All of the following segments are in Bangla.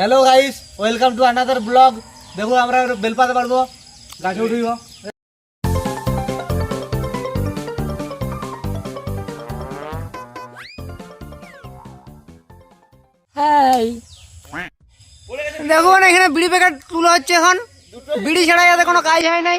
Hello guys welcome to another blog দেখো আমরা বেলপাতে পারব গাছে উঠিব দেখুন এখানে বিড়ি প্যাকেট তুলা হচ্ছে এখন। বিড়ি ছাড়া যাতে কোনো কাজ হয় নাই।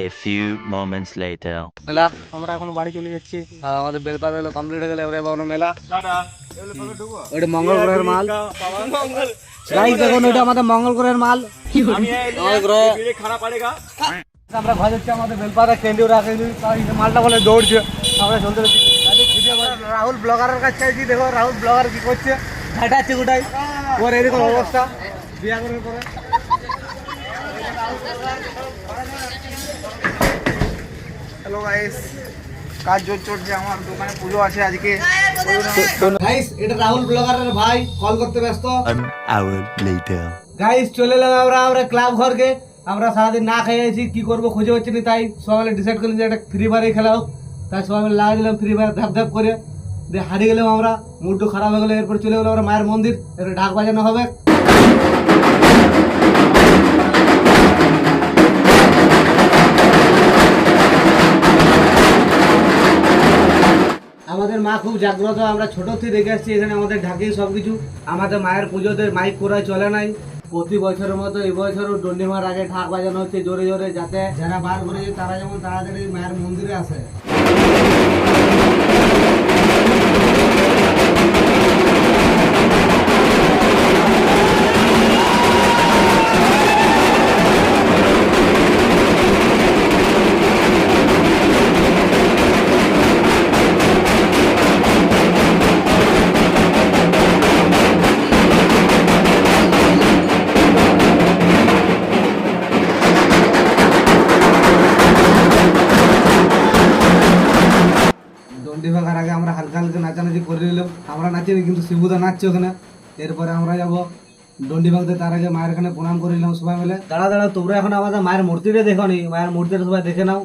A few moments later. মেলা আমরা এখন বাড়ি চলে যাচ্ছি। আর আমাদের বেলপাতা হলো কমপ্লিট হয়ে গেলে এবারে বাবু মেলা। ওইটা মঙ্গল গ্রহের মাল। গাইস দেখুন ওইটা আমাদের মঙ্গল গ্রহের মাল। মঙ্গল গ্রহে। আমরা ঘর যাচ্ছি আমাদের বেলপাতা কেন্দ্রীয় রাখে মালটা বলে দৌড়ছে। আমরা চলতে রাহুল ব্লগারের কাছে চাইছি দেখো রাহুল ব্লগার কি করছে। ঘাটাচ্ছে গোটাই ওর এরকম অবস্থা। বিয়া করার পরে। হ্যালো গাইস কাজ জোর চলছে আমার দোকানে পুজো আছে আজকে। গাইস এটা রাহুল ব্লগারের ভাই কল করতে ব্যস্ত। গাইস চলে এলাম আমরা আমরা ক্লাব ঘরকে। আমরা সারাদিন না খেয়ে আছি কি করব খুঁজে পাচ্ছি না তাই সবাই ডিসাইড করলাম যে একটা ফ্রি ফায়ারে খেলা হোক। তাই সবাই মিলে লাগা দিলাম ফ্রি ফায়ার ধাপ ধাপ করে। দিয়ে হারিয়ে গেলাম আমরা মুডটা খারাপ হয়ে গেলো এরপর চলে গেলাম আমরা মায়ের মন্দির এরপর ঢাক বাজানো হবে। মা খুব জাগ্রত, আমরা ছোট থেকে দেখে আসছি, এখানে আমাদের ঢাকি সব কিছু আমাদের মায়ের পুজোতে মাইক করা চলে নাই। প্রতি বছরের মতো এই বছরও ডন্ডিমার আগে ঢাক বাজানো হচ্ছে জোরে জোরে, যাতে যারা বার করেছে তারা যেমন তাড়াতাড়ি মায়ের মন্দিরে আসে। নাচিনি কিন্তু শিবুদা নাচছে ওখানে। এরপরে আমরা যাব ডন্ডি ভাগতে তার আগে মায়ের এখানে প্রণাম করে নিলাম সবাই মিলে। দাঁড়া দাঁড়া, তোমরা এখন আমাদের মায়ের মূর্তিটা দেখো নি। মায়ের মূর্তিটা সবাই দেখে নাও।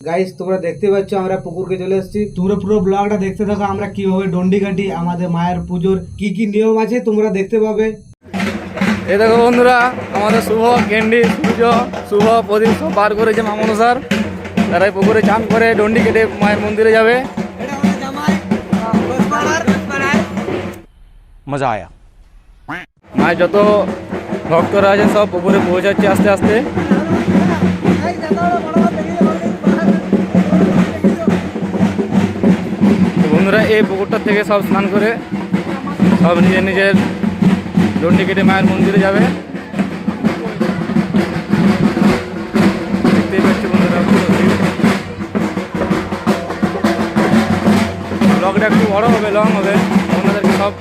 গাইস তোমরা দেখতে পাচ্ছ, আমরা পুকুরকে চলে এসেছি। তোমরা পুরো ব্লগটা দেখতে থাকো, আমরা কীভাবে ডন্ডি কাটি, আমাদের মায়ের পুজোর কি কি নিয়ম আছে, তোমরা দেখতে পাবে। এই দেখো বন্ধুরা, আমাদের শুভ ক্যান্ডি পুজো, শুভ প্রদীপ সব বার করেছে মামন স্যার। তারা এই পুকুরে চান করে ডন্ডি কেটে মায়ের মন্দিরে যাবে। মজা আয়া মায়ের যত ভক্তরা আছে সব উপরে পৌঁছে যাচ্ছে আস্তে আস্তে বন্ধুরা এই পুকুরটার থেকে সব স্নান করে সব নিজের নিজের লন্ডি কেটে মায়ের মন্দিরে যাবে দেখতেই পাচ্ছি বন্ধুরা ব্লগটা একটু বড় হবে লং হবে আপনাদেরকে সব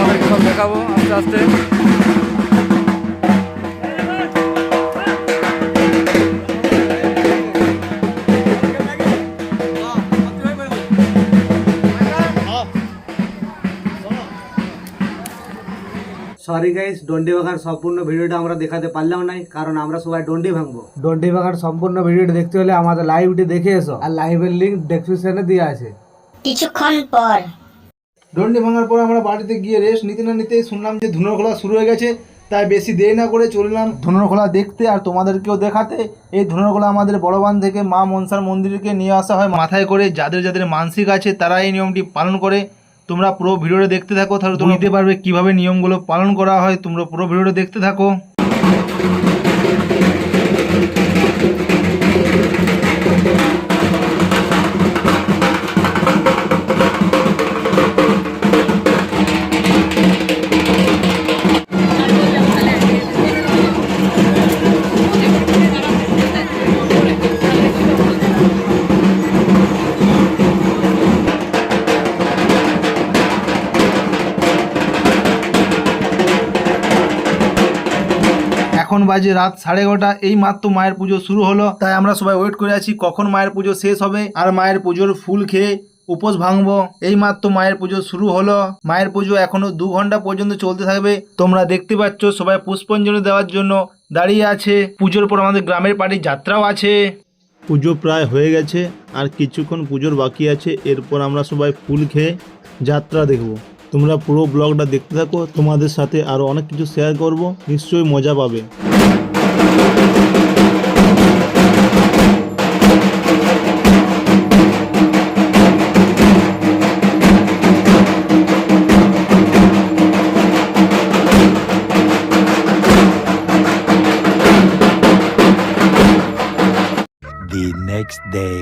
আমাদেরকে সব দেখাবো আস্তে আস্তে। সরি গাইস ডন্ডি ভাঙার সম্পূর্ণ ভিডিওটা আমরা দেখাতে পারলাম নাই কারণ আমরা সবাই ডন্ডি ভাঙবো। ডন্ডি ভাঙার সম্পূর্ণ ভিডিওটা দেখতে হলে আমাদের লাইভটি দেখে এসো। আর লাইভের লিঙ্ক ডেসক্রিপশনে দেওয়া আছে। কিছুক্ষণ পর। ডন্ডি ভাঙার পর আমরা বাড়িতে গিয়ে রেস্ট নিতে না নিতেই শুনলাম যে ধুনোর খোলা শুরু হয়ে গেছে, তাই বেশি দেরি না করে চললাম। ধুনোর খোলা দেখতে আর তোমাদেরকেও দেখাতে, এই ধুনোর খোলা আমাদের বড়বান থেকে মা মনসার মন্দিরকে নিয়ে আসা হয়। মাথায় করে যাদের যাদের মানসিক আছে তারা এই নিয়মটি পালন করে। তোমরা পুরো ভিডিওটা দেখতে থাকো, তাহলে তুমি নিতে পারবে কীভাবে নিয়মগুলো পালন করা হয়। তোমরা পুরো ভিডিওটা দেখতে থাকো। এখন বাজে রাত সাড়ে এগারোটা, এই মাত্র মায়ের পুজো শুরু হলো। তাই আমরা সবাই ওয়েট করে আছি কখন মায়ের পুজো শেষ হবে আর মায়ের পুজোর ফুল খেয়ে উপোস ভাঙবো। এই মাত্র মায়ের পুজো শুরু হলো। মায়ের পুজো এখনও দু ঘণ্টা পর্যন্ত চলতে থাকবে। তোমরা দেখতে পাচ্ছ সবাই পুষ্পাঞ্জলি দেওয়ার জন্য দাঁড়িয়ে আছে। পুজোর পর আমাদের গ্রামের পার্টি যাত্রাও আছে। পুজো প্রায় হয়ে গেছে আর কিছুক্ষণ পুজোর বাকি আছে। এরপর আমরা সবাই ফুল খেয়ে যাত্রা দেখব। তোমরা পুরো ব্লগটা দেখতে থাকো তোমাদের সাথে আরও অনেক কিছু শেয়ার করব নিশ্চয়ই মজা পাবে The next day.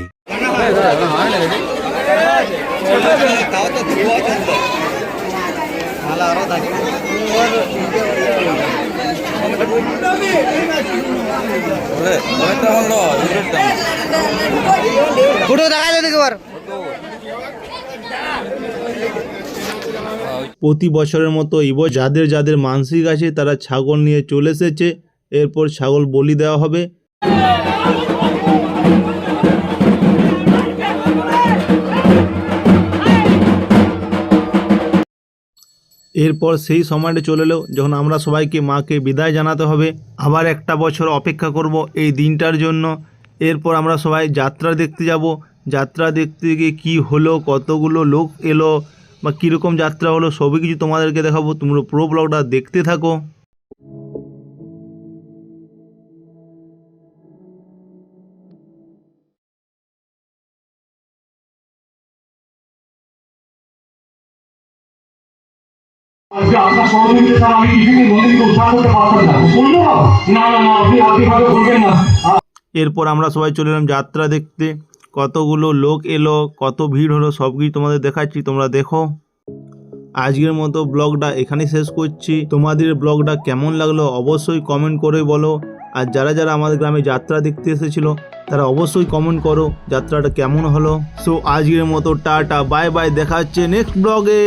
প্রতি বছরের মতো ইবো যাদের যাদের মানসিক আছে তারা ছাগল নিয়ে চলে এসেছে। এরপর ছাগল বলি দেওয়া হবে। এরপর সেই সময়টা চলে এলো যখন আমরা সবাইকে মাকে বিদায় জানাতে হবে। আবার একটা বছর অপেক্ষা করব এই দিনটার জন্য। এরপর আমরা সবাই যাত্রা দেখতে যাব। যাত্রা দেখতে গিয়ে কী হলো, কতগুলো লোক এলো বা কীরকম যাত্রা হলো, সবই কিছু তোমাদেরকে দেখাবো। তোমরা পুরো ব্লগটা দেখতে থাকো। এরপর আমরা সবাই চলে এলাম যাত্রা দেখতে। কতগুলো লোক এলো, কত ভিড় হলো সব কিছু তোমাদের দেখাচ্ছি, তোমরা দেখো। আজকের মতো ব্লগটা এখানেই শেষ করছি। তোমাদের ব্লগটা কেমন লাগল অবশ্যই কমেন্ট করে বলো। আর যারা যারা আমাদের গ্রামে যাত্রা দেখতে এসেছিল, তারা অবশ্যই কমেন্ট করো যাত্রাটা কেমন হলো। সো আজকের মতো টাটা বাই বাই দেখা হচ্ছে নেক্সট ব্লগে